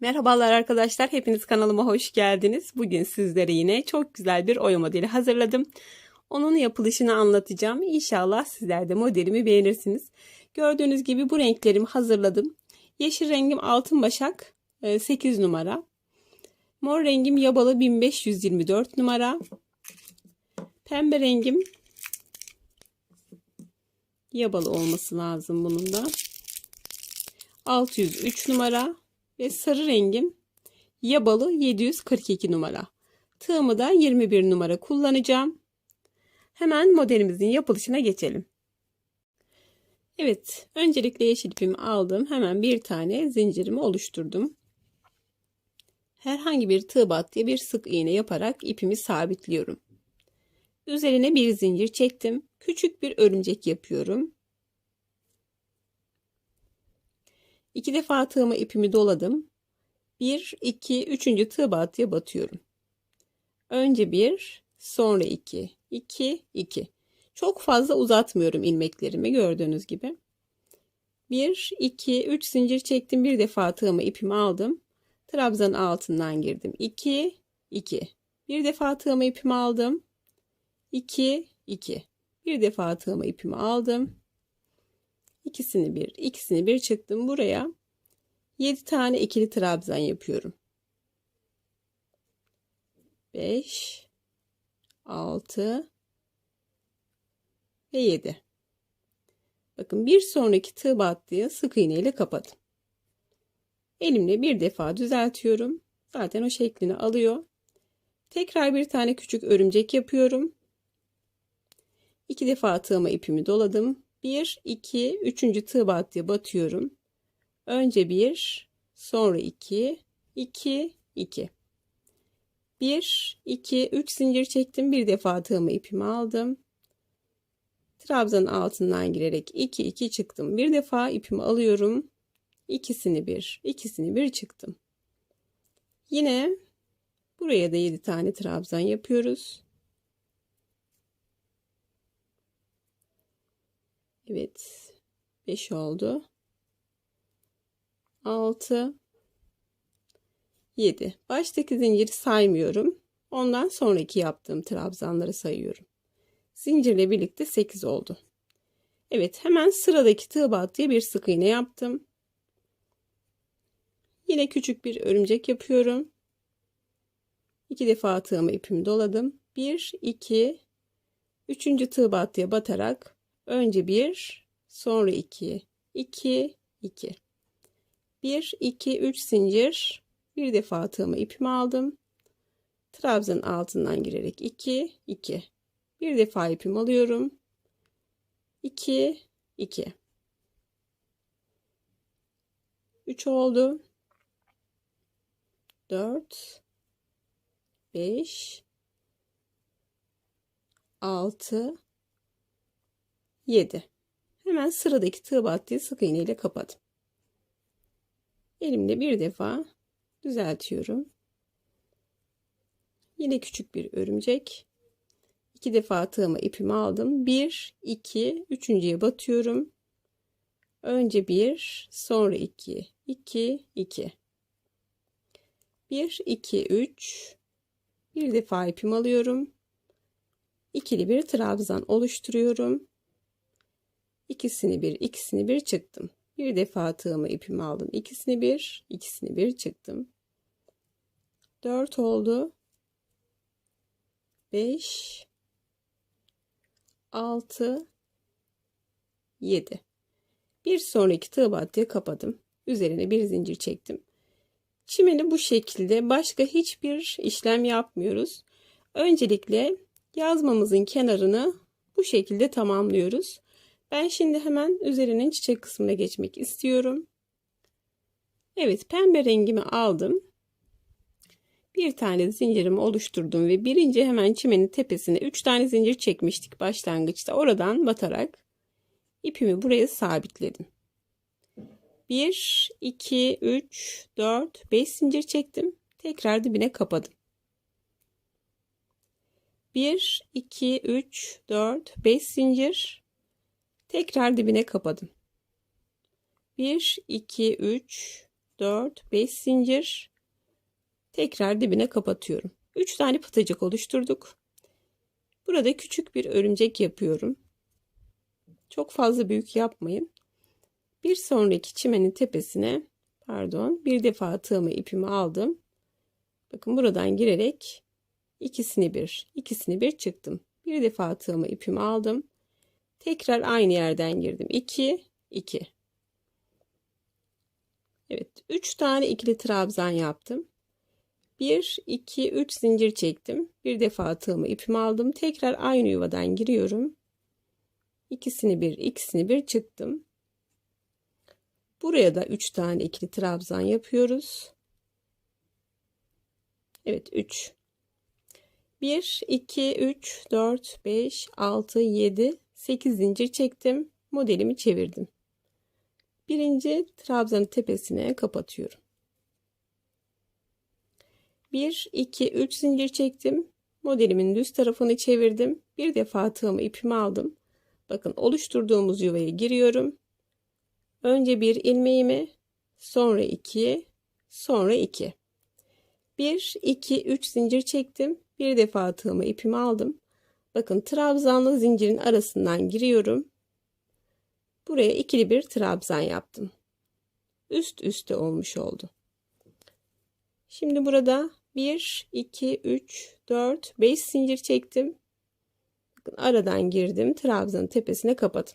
Merhabalar arkadaşlar, hepiniz kanalıma hoş geldiniz. Bugün sizlere yine çok güzel bir oya modeli hazırladım. Onun yapılışını anlatacağım. İnşallah sizler de modelimi beğenirsiniz. Gördüğünüz gibi bu renklerimi hazırladım. Yeşil rengim altın başak 8 numara. Mor rengim yabalı 1524 numara. Pembe rengim yabalı olması lazım bunun da. 603 numara ve sarı rengim yabalı 742 numara. Tığımı da 21 numara kullanacağım. Hemen modelimizin yapılışına geçelim. Evet, öncelikle yeşil ipimi aldım. Hemen bir tane zincirimi oluşturdum. Herhangi bir tığ battıya bir sık iğne yaparak ipimi sabitliyorum. Üzerine bir zincir çektim. Küçük bir örümcek yapıyorum. İki defa tığıma ipimi doladım. 1, 2, 3. tığ battıya batıyorum. Önce 1, sonra 2, 2, 2. Çok fazla uzatmıyorum ilmeklerimi gördüğünüz gibi. 1, 2, 3 zincir çektim. Bir defa tığıma ipimi aldım. Trabzanın altından girdim. 2, 2. Bir defa tığıma ipimi aldım. 2, 2. Bir defa tığıma ipimi aldım. İkisini bir, ikisini bir çıktım buraya. 7 tane ikili trabzan yapıyorum. 5 6 ve 7. Bakın bir sonraki tığ battığı sık iğne ile kapadım. Elimle bir defa düzeltiyorum. Zaten o şeklini alıyor. Tekrar bir tane küçük örümcek yapıyorum. İki defa tığıma ipimi doladım. 1, 2, 3. tığ battıya batıyorum. Önce 1, sonra 2, 2, 2. 1, 2, 3 zincir çektim. Bir defa tığımı ipimi aldım. Trabzanın altından girerek 2, 2 çıktım. Bir defa ipimi alıyorum. İkisini bir, ikisini bir çıktım. Yine buraya da 7 tane trabzan yapıyoruz. Evet. 5 oldu. 6 7. Baştaki zinciri saymıyorum. Ondan sonraki yaptığım trabzanları sayıyorum. Zincirle birlikte 8 oldu. Evet hemen sıradaki tığ battıya bir sık iğne yaptım. Yine küçük bir örümcek yapıyorum. İki defa tığımı ipimi doladım. 1 2 3. tığ battıya batarak önce 1 sonra 2 2 2 1 2 3 zincir bir defa tığımı ipimi aldım. Trabzanın altından girerek 2 2 bir defa ipimi alıyorum. 2 2 3 oldu. 4 5 6 7 Hemen sıradaki tığ battığı sık iğne ile kapadım. Elimle bir defa düzeltiyorum. Yine küçük bir örümcek. İki defa tığıma ipimi aldım. Bir, iki, üçüncüye batıyorum. Önce bir, sonra iki, iki, iki. Bir, iki, üç. Bir defa ipimi alıyorum. İkili bir trabzan oluşturuyorum. İkisini bir, ikisini bir çıktım. Bir defa tığımı ipimi aldım. İkisini bir, ikisini bir çıktım. Dört oldu. Beş, altı, yedi. Bir sonraki tığ battıya kapadım. Üzerine bir zincir çektim. Çimeni bu şekilde başka hiçbir işlem yapmıyoruz. Öncelikle yazmamızın kenarını bu şekilde tamamlıyoruz. Ben şimdi hemen üzerinin çiçek kısmına geçmek istiyorum. Evet pembe rengimi aldım. Bir tane zincirimi oluşturdum ve birinci hemen çimenin tepesine 3 tane zincir çekmiştik başlangıçta. Oradan batarak ipimi buraya sabitledim. 1, 2, 3, 4, 5 zincir çektim. Tekrar dibine kapadım. 1, 2, 3, 4, 5 zincir Tekrar dibine kapadım. 1, 2, 3, 4, 5 zincir. Tekrar dibine kapatıyorum. 3 tane pıtacık oluşturduk. Burada küçük bir örümcek yapıyorum. Çok fazla büyük yapmayın. Bir sonraki çimenin tepesine pardon bir defa tığımı ipimi aldım. Bakın buradan girerek ikisini bir ikisini bir çıktım. Bir defa tığımı ipimi aldım. Tekrar aynı yerden girdim. 2 2 Evet 3 tane ikili trabzan yaptım. 1 2 3 zincir çektim. Bir defa tığımı ipimi aldım. Tekrar aynı yuvadan giriyorum. İkisini bir ikisini bir çıktım. Buraya da 3 tane ikili trabzan yapıyoruz. Evet 3. 1, 2, 3, 4, 5, 6, 7, 8 zincir çektim. Modelimi çevirdim. Birinci trabzanın tepesine kapatıyorum. 1, 2, 3 zincir çektim. Modelimin düz tarafını çevirdim. Bir defa tığımı ipimi aldım. Bakın oluşturduğumuz yuvaya giriyorum. Önce bir ilmeğimi, sonra 2, sonra 2. 1, 2, 3 zincir çektim. Bir defa tığımı ipimi aldım. Bakın trabzanlı zincirin arasından giriyorum. Buraya ikili bir trabzan yaptım. Üst üste olmuş oldu. Şimdi burada 1, 2, 3, 4, 5 zincir çektim. Bakın aradan girdim. Trabzanın tepesine kapadım.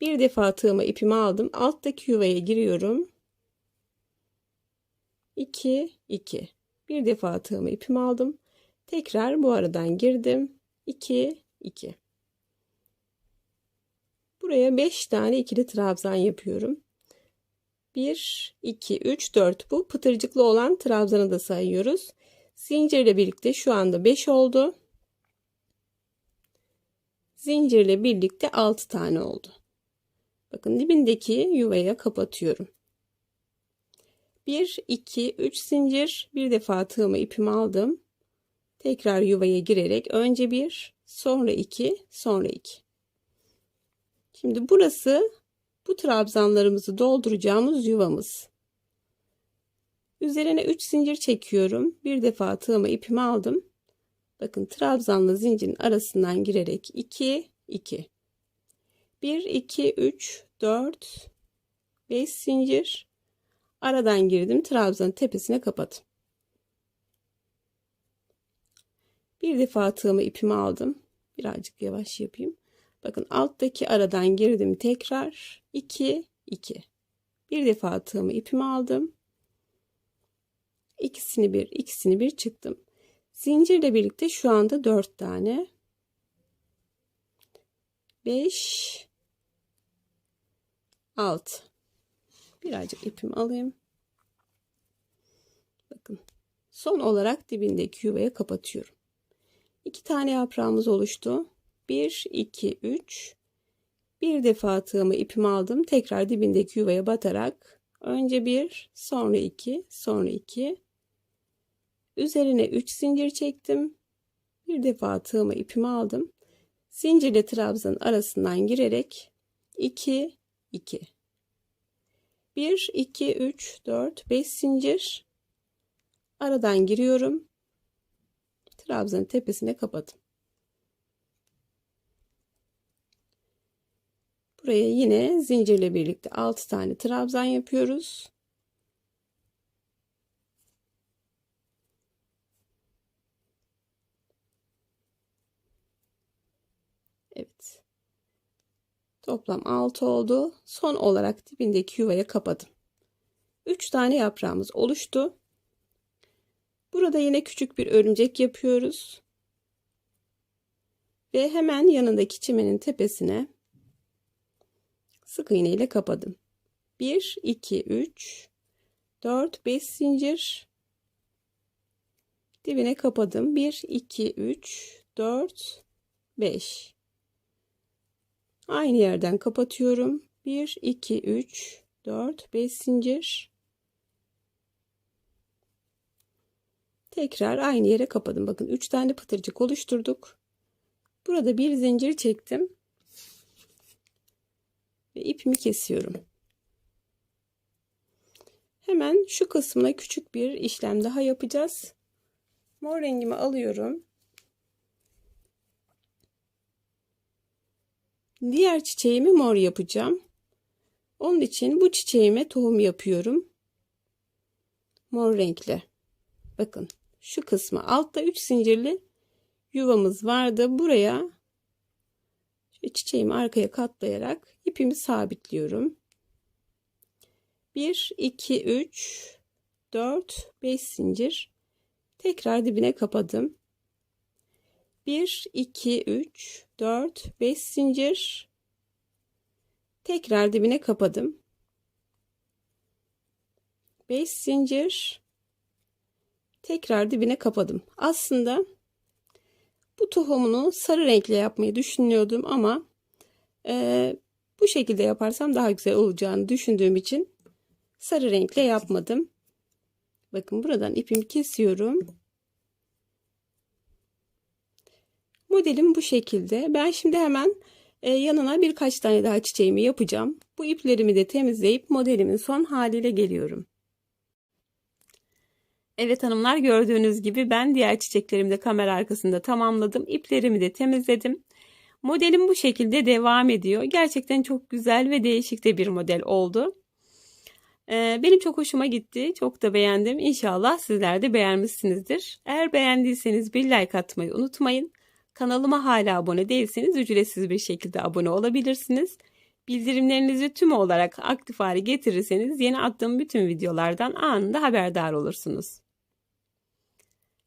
Bir defa tığıma ipimi aldım. Alttaki yuvaya giriyorum. 2, 2. Bir defa tığımı ipimi aldım. Tekrar bu aradan girdim. 2, 2. Buraya 5 tane ikili trabzan yapıyorum. 1, 2, 3, 4 bu pıtırcıklı olan trabzanı da sayıyoruz. Zincirle birlikte şu anda 5 oldu. Zincirle birlikte 6 tane oldu. Bakın dibindeki yuvaya kapatıyorum. 1, 2, 3 zincir. Bir defa tığımı ipimi aldım. Tekrar yuvaya girerek önce 1, sonra 2, sonra 2. Şimdi burası bu trabzanlarımızı dolduracağımız yuvamız. Üzerine 3 zincir çekiyorum. Bir defa tığımı ipimi aldım. Bakın trabzanla zincirin arasından girerek 2, 2. 1, 2, 3, 4, 5 zincir. Aradan girdim. Trabzanın tepesine kapattım. Bir defa tığımı ipimi aldım. Birazcık yavaş yapayım. Bakın alttaki aradan girdim tekrar. 2 2. Bir defa tığımı ipimi aldım. İkisini bir, ikisini bir çıktım. Zincirle birlikte şu anda 4 tane. 5 6 Birazcık ipimi alayım. Bakın. Son olarak dibindeki yuvaya kapatıyorum. İki tane yaprağımız oluştu. 1, 2, 3. Bir defa tığımı ipimi aldım. Tekrar dibindeki yuvaya batarak önce bir, sonra iki, sonra iki. Üzerine 3 zincir çektim. Bir defa tığımı ipimi aldım. Zincirle trabzanın arasından girerek 2, 2. 1, 2, 3, 4, 5 zincir. Aradan giriyorum. Trabzanın tepesine kapadım. Buraya yine zincirle birlikte 6 tane trabzan yapıyoruz. Evet. Toplam 6 oldu. Son olarak dibindeki yuvaya kapadım. 3 tane yaprağımız oluştu. Burada yine küçük bir örümcek yapıyoruz. Ve hemen yanındaki çimenin tepesine sık iğne ile kapadım. 1 2 3 4 5 zincir dibine kapadım. 1 2 3 4 5 Aynı yerden kapatıyorum. 1 2 3 4 5 zincir Tekrar aynı yere kapadım. Bakın 3 tane pıtırcık oluşturduk. Burada bir zincir çektim. Ve ipimi kesiyorum. Hemen şu kısmına küçük bir işlem daha yapacağız. Mor rengimi alıyorum. Diğer çiçeğimi mor yapacağım. Onun için bu çiçeğime tohum yapıyorum. Mor renkli. Bakın şu kısmı altta 3 zincirli yuvamız vardı. Buraya çiçeğimi arkaya katlayarak ipimi sabitliyorum. 1 2 3 4 5 zincir tekrar dibine kapadım. 1 2 3 4 5 zincir tekrar dibine kapadım. 5 zincir tekrar dibine kapadım. Aslında bu tohumunu sarı renkle yapmayı düşünüyordum ama e, bu şekilde yaparsam daha güzel olacağını düşündüğüm için sarı renkle yapmadım. Bakın buradan ipimi kesiyorum. Modelim bu şekilde. Ben şimdi hemen e, yanına birkaç tane daha çiçeğimi yapacağım. Bu iplerimi de temizleyip modelimin son haliyle geliyorum. Evet hanımlar gördüğünüz gibi ben diğer çiçeklerimi de kamera arkasında tamamladım. İplerimi de temizledim. Modelim bu şekilde devam ediyor. Gerçekten çok güzel ve değişik de bir model oldu. Ee, benim çok hoşuma gitti. Çok da beğendim. İnşallah sizler de beğenmişsinizdir. Eğer beğendiyseniz bir like atmayı unutmayın. Kanalıma hala abone değilseniz ücretsiz bir şekilde abone olabilirsiniz. Bildirimlerinizi tüm olarak aktif hale getirirseniz yeni attığım bütün videolardan anında haberdar olursunuz.